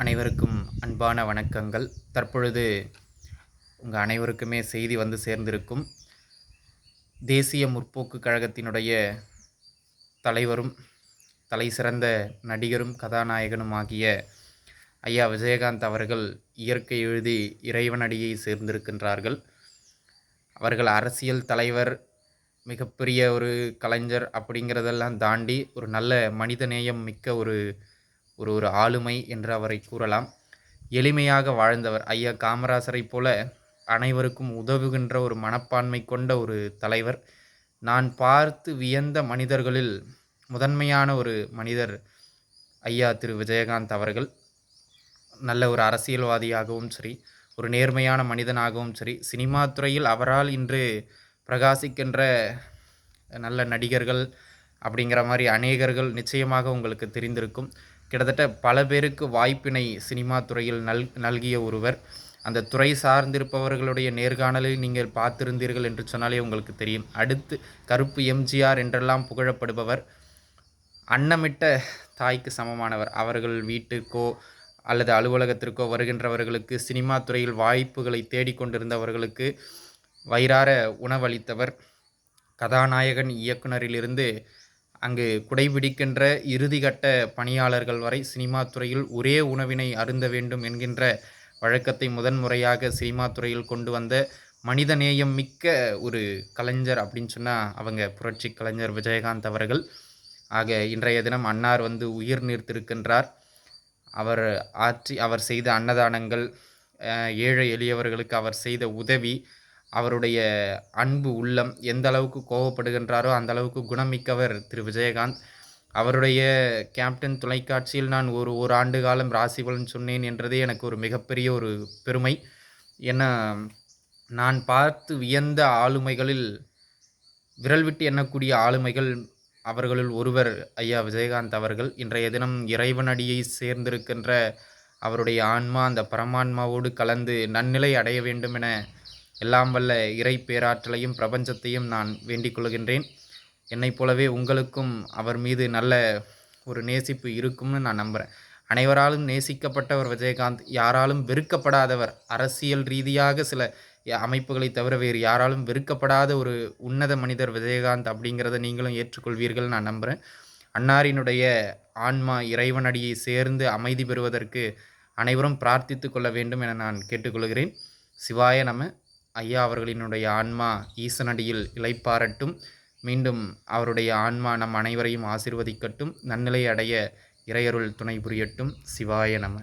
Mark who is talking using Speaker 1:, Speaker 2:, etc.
Speaker 1: அனைவருக்கும் அன்பான வணக்கங்கள். தற்பொழுது உங்கள் அனைவருக்குமே செய்தி வந்து சேர்ந்திருக்கும். தேசிய முற்போக்கு கழகத்தினுடைய தலைவரும் தலை சிறந்த நடிகரும் கதாநாயகனும் ஆகிய ஐயா விஜயகாந்த் அவர்கள் இயற்கை எழுதி இறைவனடியை சேர்ந்திருக்கின்றார்கள். அவர்கள் அரசியல் தலைவர் மிகப்பெரிய ஒரு கலைஞர் அப்படிங்கிறதெல்லாம் தாண்டி ஒரு நல்ல மனிதநேயம் மிக்க ஒரு ஒரு ஒரு ஆளுமை என்று அவரை கூறலாம். எளிமையாக வாழ்ந்தவர் ஐயா காமராசரைப் போல அனைவருக்கும் உதவுகின்ற ஒரு மனப்பான்மை கொண்ட ஒரு தலைவர். நான் பார்த்து வியந்த மனிதர்களில் முதன்மையான ஒரு மனிதர் ஐயா திரு. விஜயகாந்த் அவர்கள். நல்ல ஒரு அரசியல்வாதியாகவும் சரி ஒரு நேர்மையான மனிதனாகவும் சரி சினிமா துறையில் அவரால் இன்று பிரகாசிக்கின்ற நல்ல நடிகர்கள் அப்படிங்கிற மாதிரி அநேகர்கள் நிச்சயமாக உங்களுக்கு தெரிந்திருக்கும். கிட்டத்தட்ட பல பேருக்கு வாய்ப்பினை சினிமா துறையில் நல் நல்கிய ஒருவர். அந்த துறை சார்ந்திருப்பவர்களுடைய நேர்காணலை நீங்கள் பார்த்திருந்தீர்கள் என்று சொன்னாலே உங்களுக்கு தெரியும். அடுத்து கருப்பு எம்ஜிஆர் என்றெல்லாம் புகழப்படுபவர் அன்னமிட்ட தாய்க்கு சமமானவர். அவர்கள் வீட்டுக்கோ அல்லது அலுவலகத்திற்கோ வருகின்றவர்களுக்கு சினிமா துறையில் வாய்ப்புகளை தேடிக்கொண்டிருந்தவர்களுக்கு வயிறார உணவளித்தவர். கதாநாயகன் இயக்குனரிலிருந்து அங்கு குடைபிடிக்கின்ற இறுதிகட்ட பணியாளர்கள் வரை சினிமா துறையில் ஒரே உணவினை அருந்த வேண்டும் என்கின்ற வழக்கத்தை முதன்முறையாக சினிமா துறையில் கொண்டு வந்த மனிதநேயம் மிக்க ஒரு கலைஞர் அப்படின்னு சொன்னால் அவங்க புரட்சி கலைஞர் விஜயகாந்த் அவர்கள். ஆக இன்றைய தினம் அன்னார் வந்து உயிர் நீர்த்திருக்கின்றார். அவர் ஆற்றி அவர் செய்த அன்னதானங்கள் ஏழை எளியவர்களுக்கு அவர் செய்த உதவி அவருடைய அன்பு உள்ளம் எந்த அளவுக்கு கோவப்படுகின்றாரோ அந்த அளவுக்கு குணமிக்கவர் திரு. விஜயகாந்த். அவருடைய கேப்டன் தொலைக்காட்சியில் நான் ஒரு ஒரு ஆண்டு காலம் ராசிபலன் சொன்னேன் என்றதே எனக்கு ஒரு மிகப்பெரிய ஒரு பெருமை. ஏன்னா நான் பார்த்து வியந்த ஆளுமைகளில் விரல் விட்டு எண்ணக்கூடிய ஆளுமைகள் அவர்களுள் ஒருவர் ஐயா விஜயகாந்த் அவர்கள். இன்றைய தினம் இறைவனடியை சேர்ந்திருக்கின்ற அவருடைய ஆன்மா அந்த பரமான்மாவோடு கலந்து நன்னிலை அடைய வேண்டும் என எல்லாம் வல்ல இறை பேராற்றலையும் பிரபஞ்சத்தையும் நான் வேண்டிக் கொள்கின்றேன். என்னைப் போலவே உங்களுக்கும் அவர் மீது நல்ல ஒரு நேசிப்பு இருக்கும்னு நான் நம்புகிறேன் அனைவராலும் நேசிக்கப்பட்டவர் விஜயகாந்த் யாராலும் வெறுக்கப்படாதவர் அரசியல் ரீதியாக சில அமைப்புகளை தவிர வேறு யாராலும் வெறுக்கப்படாத ஒரு உன்னத மனிதர் விஜயகாந்த் அப்படிங்கிறத நீங்களும் ஏற்றுக்கொள்வீர்கள் நான் நம்புகிறேன் அன்னாரினுடைய ஆன்மா இறைவனடியை சேர்ந்து அமைதி பெறுவதற்கு அனைவரும் பிரார்த்தித்து கொள்ள வேண்டும் என நான் கேட்டுக்கொள்கிறேன். சிவாய நம்ம ஐயா அவர்களினுடைய ஆன்மா ஈசனடியில் இலைப்பாரட்டும் மீண்டும் அவருடைய ஆன்மா நம் அனைவரையும் ஆசிர்வதிக்கட்டும். நன்னிலை அடைய இறையருள் துணை புரியட்டும். சிவாய நம.